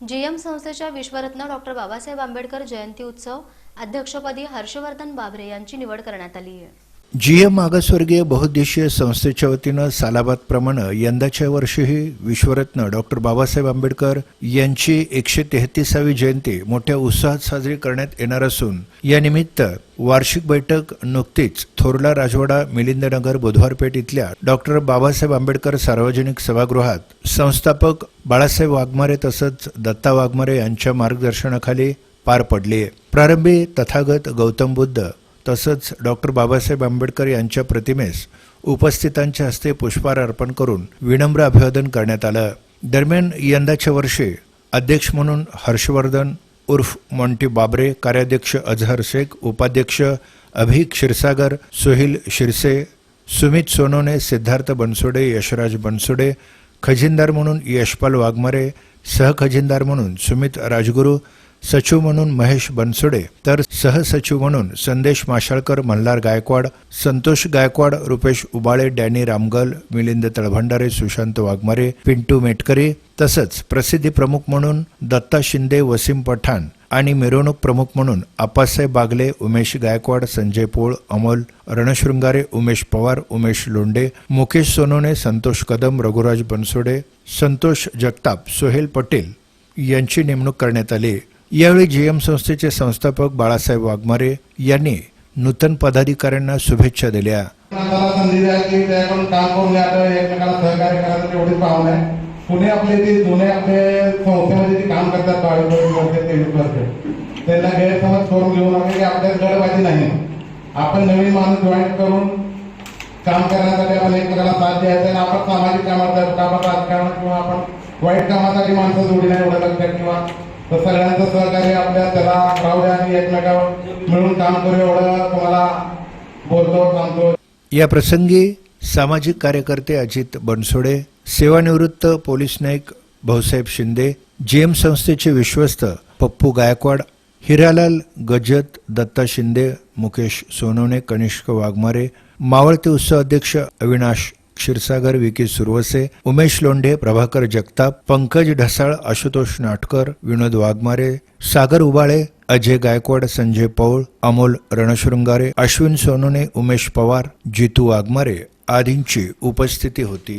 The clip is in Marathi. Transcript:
जीएम संस्थेच्या विश्वरत्न डॉक्टर बाबासाहेब आंबेडकर जयंती उत्सव अध्यक्षपदी हर्षवर्धन बाबरे यांची निवड करण्यात आली आहे. जी एम मागासवर्गीय बहुउद्देशीय संस्थेच्या वतीनं सालाबादप्रमाणे यंदाच्या वर्षीही विश्वरत्न डॉक्टर बाबासाहेब आंबेडकर यांची एकशे तेहतीसावी जयंती मोठ्या उत्साहात साजरी करण्यात येणार असून यानिमित्त वार्षिक बैठक नुकतीच थोरला राजवाडा मिलिंदनगर बुधवारपेठ इथल्या डॉक्टर बाबासाहेब आंबेडकर सार्वजनिक सभागृहात संस्थापक बाळासाहेब वाघमारे तसंच दत्ता वाघमारे यांच्या मार्गदर्शनाखाली पार पडली प्रारंभी तथागत गौतम बुद्ध तसंच डॉक्टर बाबासाहेब आंबेडकर यांच्या प्रतिमेस उपस्थितांच्या हस्ते पुष्पहार अर्पण करून विनम्र अभिवादन करण्यात आलं. दरम्यान यंदाच्या वर्षी अध्यक्ष म्हणून हर्षवर्धन उर्फ मॉन्टी बाबरे कार्याध्यक्ष अझहर शेख उपाध्यक्ष अभि क्षीरसागर सुहिल शिरसे सुमित सोनोने सिद्धार्थ बनसोडे यशराज बनसोडे खजिनदार म्हणून यशपाल वाघमारे सहखजिनदार म्हणून सुमित राजगुरू सचिव म्हणून महेश बनसोडे तर सहसचिव म्हणून संदेश माशाळकर मल्हार गायकवाड संतोष गायकवाड रुपेश उबाळे डॅनी रामगल मिलिंद तळभंडारे सुशांत वाघमारे पिंटू मेटकरी तसंच प्रसिद्धी प्रमुख म्हणून दत्ता शिंदे वसीम पठाण आणि मिरवणूक प्रमुख म्हणून आप्पासाहेब बागले उमेश गायकवाड संजय पोळ अमोल रणशृंगारे उमेश पवार उमेश लोंडे मुकेश सोनोने संतोष कदम रघुराज बनसोडे संतोष जगताप सोहेल पटेल यांची नेमणूक करण्यात आली. यावेळी जीएम संस्थेचे संस्थापक बाळासाहेब वाघमारे यांनी नूतन पदाधिकाऱ्यांना शुभेच्छा दिल्या. काम करून एकमेकाला सहकार्य करायचं पुणे आपले ते जुने आपले संस्थेमध्ये जे काम करतात बावीस वर्ष तेवीस वर्ष त्यांना गैरसमज करून घेऊ नका की आपल्याला गडबाजी नाही आपण नवीन माणूस जॉईन करून काम करण्यासाठी आपण एकमेकाला साथ द्यायचा आणि आपण सामाजिक कामात कामात राजकारण किंवा आपण वाईट कामासाठी माणसं जोडी नाही एवढं लक्षात किंवा तर सगळ्यांचं सहकार्य आपल्या त्याला राहू आणि एकमेकावर मिळून काम करू एवढं तुम्हाला बोलतो सांगतो. या प्रसंगी सामाजिक कार्यकर्ते अजित बनसोडे सेवानिवृत्त पोलीस नाईक भाऊसाहेब शिंदे जीएम संस्थेचे विश्वस्त पप्पू गायकवाड हिरालाल गजत दत्ता शिंदे मुकेश सोनवणे कनिष्क वाघमारे मावळते उत्सव अध्यक्ष अविनाश क्षीरसागर विकी सुरवसे उमेश लोंढे प्रभाकर जगताप पंकज ढसाळ आशुतोष नाटकर विनोद वाघमारे सागर उबाळे अजय गायकवाड संजय पौळ अमोल रणशृंगारे अश्विन सोनोने उमेश पवार जितू वाघमारे आदींची उपस्थिती होती.